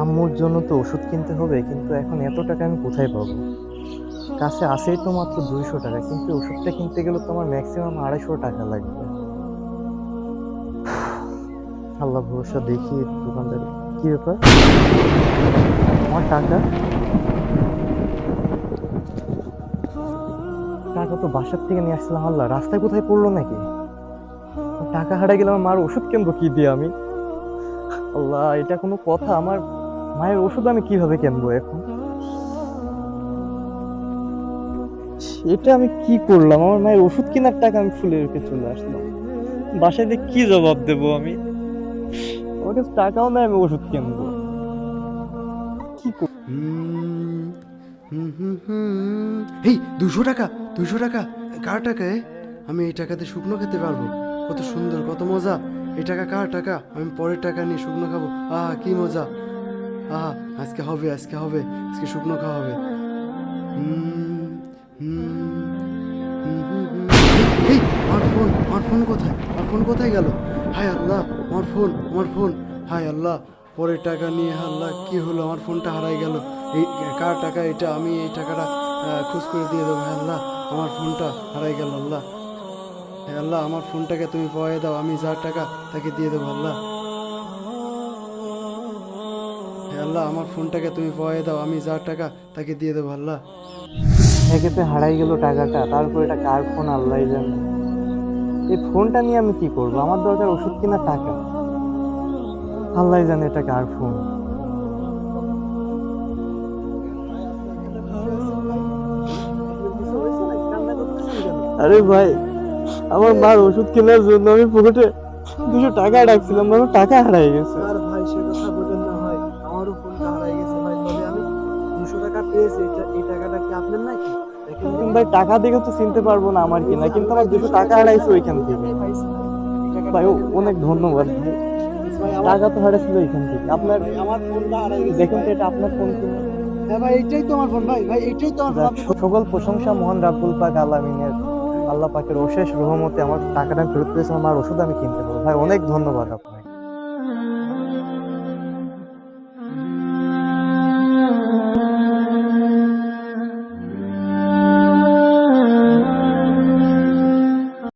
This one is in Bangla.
আম্মুর জন্য তো ওষুধ কিনতে হবে, কিন্তু এখন এত টাকা আমি কোথায় পাবো? কাছে আসেই তো মাত্র দুইশো টাকা, কিন্তু ওষুধটা কিনতে গেলে তো আমার ম্যাক্সিমাম আড়াইশো টাকা লাগবে। আল্লাহ ভরসা দেখি দোকানদার, কি ব্যাপার? আমার টাকা? টাকা তো বাসার থেকে নিয়ে আসছিলাম আল্লাহ, রাস্তায় কোথায় পড়ল নাকি? টাকা হারা গেলে আমার মার ওষুধ কিনবো কি দিয়ে আমি? আল্লাহ, এটা কোনো কথা? আমার মায়ের ওষুধ আমি কীভাবে কিনবো এখন? এটা আমি কি করলাম? আমার মায়ের ওষুধ কেনার টাকা আমি ফুলে রেখে চলে আসলাম। বাসায় দিয়ে কি জবাব দেবো আমি? আমার কাছে টাকাও নাই, আমি ওষুধ কিনবো। কি। এই, দুশো টাকা দুশো টাকা। কার টাকা আমি এই টাকাতে শুকনো খেতে পারব। কত সুন্দর, কত মজা। এই টাকা কার টাকা? আমি পরের টাকা নিয়ে শুকনো খাব। আহা কি মজা। আহা আজকে হবে আজকে হবে। আজকে শুকনো খাওয়া হবে। এই, আমার ফোন আমার ফোন কোথায়? আমার ফোন কোথায় গেল? হায় আল্লাহ আমার ফোন আমার ফোন। হায় আল্লাহ পরের টাকা নিয়ে আল্লাহ কি হলো? আমার ফোনটা হারাই গেল। এই কার টাকা এটা? আমি এই টাকাটা খোঁজ করে দিয়ে দেবো। আল্লাহ আমার ফোনটা হারাই গেল আল্লাহ। হ্যাঁ আল্লাহ, আমার ফোনটাকে তুমি পাওয়াই দাও, আমি যার টাকা তাকে দিয়ে দেবো, আল্লাহ। হ্যাঁ আল্লাহ, আমার ফোনটাকে তুমি পাওয়াই দাও, আমি যার টাকা তাকে দিয়ে দেবো, আল্লাহ। একেতে হারাই গেল টাকাটা, তারপর এটা কার ফোন, আল্লাহ জানে। এই ফোনটা নিয়ে আমি কি করব? আমার দরকার ওষুধ কিনা টাকা। আল্লাহ জানে এটা কার ফোন। আরে ভাই আমার মার ওষুধ কেনার জন্য আমি পকেটে দুশো টাকা রাখছিলাম আমার টাকা হারাই গেছে। আর ভাই সে কথা বলেন না ভাই আমারও ফোনটা হারাই গেছে ভাই তবে আমি দুশো টাকা পেয়েছি এই টাকাটা কি আপনার নাকি? ভাই টাকা দেখে তো চিনতে পারব না আমার কিনা কিন্তু আমার দুশো টাকা হারাইছে ওইখান থেকে। ভাই ও- অনেক ধন্যবাদ টাকা তো হারাইছিল ওইখান থেকে। আপনার আমার ফোনটা হারাই গেছে দেখুন তো এটা আপনার ফোন কিনা। হ্যাঁ ভাই এইটাই তো আমার ফোন ভাই ভাই এইটাই তো আমার সকল প্রশংসা মহান রাব্বুল পাক আলামিনের। আল্লাহ পাকের অশেষ রহমতে আমার টাকাটা ফেরত পেয়েছে, আমার ওষুধ আমি কিনতে পারব। ভাই, অনেক ধন্যবাদ আপনাকে।